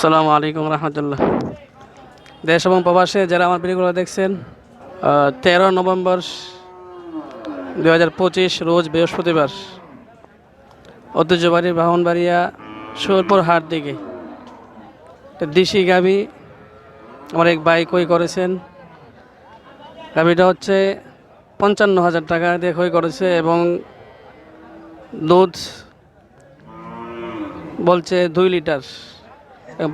আসসালামু আলাইকুম রহমতুল্লাহ। দেশ এবং প্রবাসে যারা আমার ভিডিওগুলো দেখছেন তেরো নভেম্বর দু হাজার পঁচিশ রোজ বৃহস্পতিবার ঐতিহ্যবাড়ি বাহনবাড়িয়া সুরপুর হাট দিকে দেশি গাবি আমার এক ভাই কই করেছেন। গাবিটা হচ্ছে পঞ্চান্ন হাজার টাকা দিয়ে কই করেছে এবং দুধ বলছে দুই লিটার।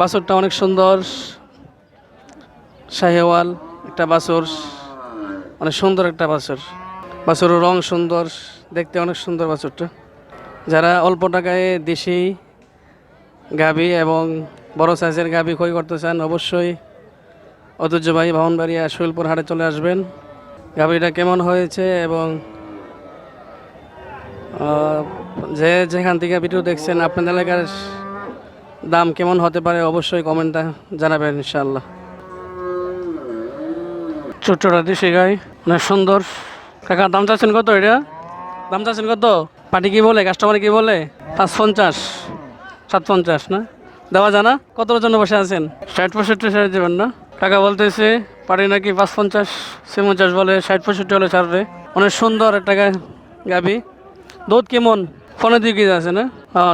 বাছুরটা অনেক সুন্দর। শাহেওয়াল একটা বাছুর। অনেক সুন্দর একটা বাছুর। বাছুরের রং সুন্দর, দেখতে অনেক সুন্দর বাছুরটা। যারা অল্প টাকায় দেশি গাবি এবং বড় সাইজের গাবি ক্ষয় করতে চান, অবশ্যই ঐতিহ্যবাহী ভবনবাড়িয়া শৈলপুর হাটে চলে আসবেন। গাবিটা কেমন হয়েছে এবং যে যেখান থেকে ভিডিও দেখছেন আপনাদের এলাকার দাম কেমন হতে পারে অবশ্যই কমেন্টটা জানাবেন ইনশাল্লাহ ছোট্টটা দেশি গাই, অনেক সুন্দর। কাকা, দাম চাচ্ছেন কত এটা? দাম চাচ্ছেন কত? পার্টি কি বলে? কাস্টমার কি বলে? পাঁচ পঞ্চাশ সাত পঞ্চাশ না? দেওয়া জানা কত জন্য বসে আছেন? ষাট পঁয়ষট্টি ষাট দেবেন, না? টাকা বলতেছে পার্টি নাকি পাঁচ পঞ্চাশ পঞ্চাশ বলে, ষাট পঁয়ষট্টি হলে ছাড়বে। অনেক সুন্দর একটা গাবি দুধ কেমন? ফোনে দিয়ে কেজি আছে না?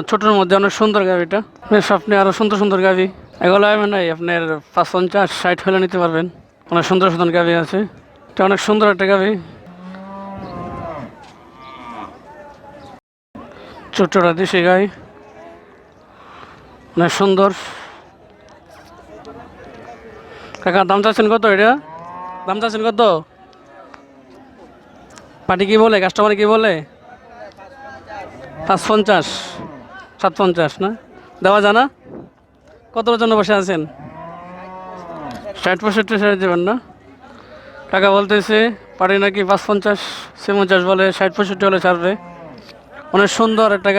ছোটোর মধ্যে অনেক সুন্দর গাভিটা বেশ, আপনি আরও সুন্দর সুন্দর গাভি এগুলো নাই আপনার পাঁচ, পঞ্চাশ, ষাট হলে নিতে পারবেন। অনেক সুন্দর সুন্দর গাভি আছে। এটা অনেক সুন্দর একটা গাভি ছোট্টটা দেশি গাই। অনেক সুন্দর। কাকা, দাম চাচ্ছেন কত এটা? দাম চাচ্ছেন কত? পার্টি কি বলে? কাস্টমার কি বলে? পাঁচ পঞ্চাশ সাত পঞ্চাশ না? দেওয়া জানা কত জন্য বসে আছেন? ষাট পঁয়ষট্টি ষাট দেবেন না? টাকা বলতেছে, পারি নাকি পাঁচ পঞ্চাশ পঞ্চাশ বলে ষাট পঁয়ষট্টি হলে ছাড়বে। অনেক সুন্দর একটা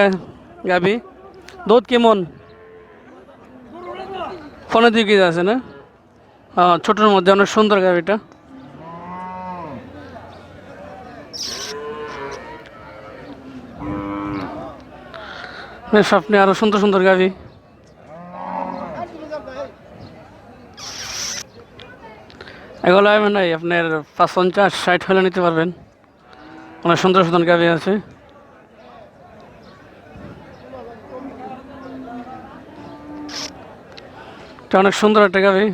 গাবি। দুধ কেমন? ফোনে দিয়ে কেজি আছে, না? ছোটোর মধ্যে অনেক সুন্দর গাবিটা। বেশ আপনি আরও সুন্দর সুন্দর গাবি। এগুলো আমি নাই, আপনার পাঁচ পঞ্চাশ, ষাট হলে নিতে পারবেন। অনেক সুন্দর সুন্দর গাবি আছে। অনেক সুন্দর একটা গাবি।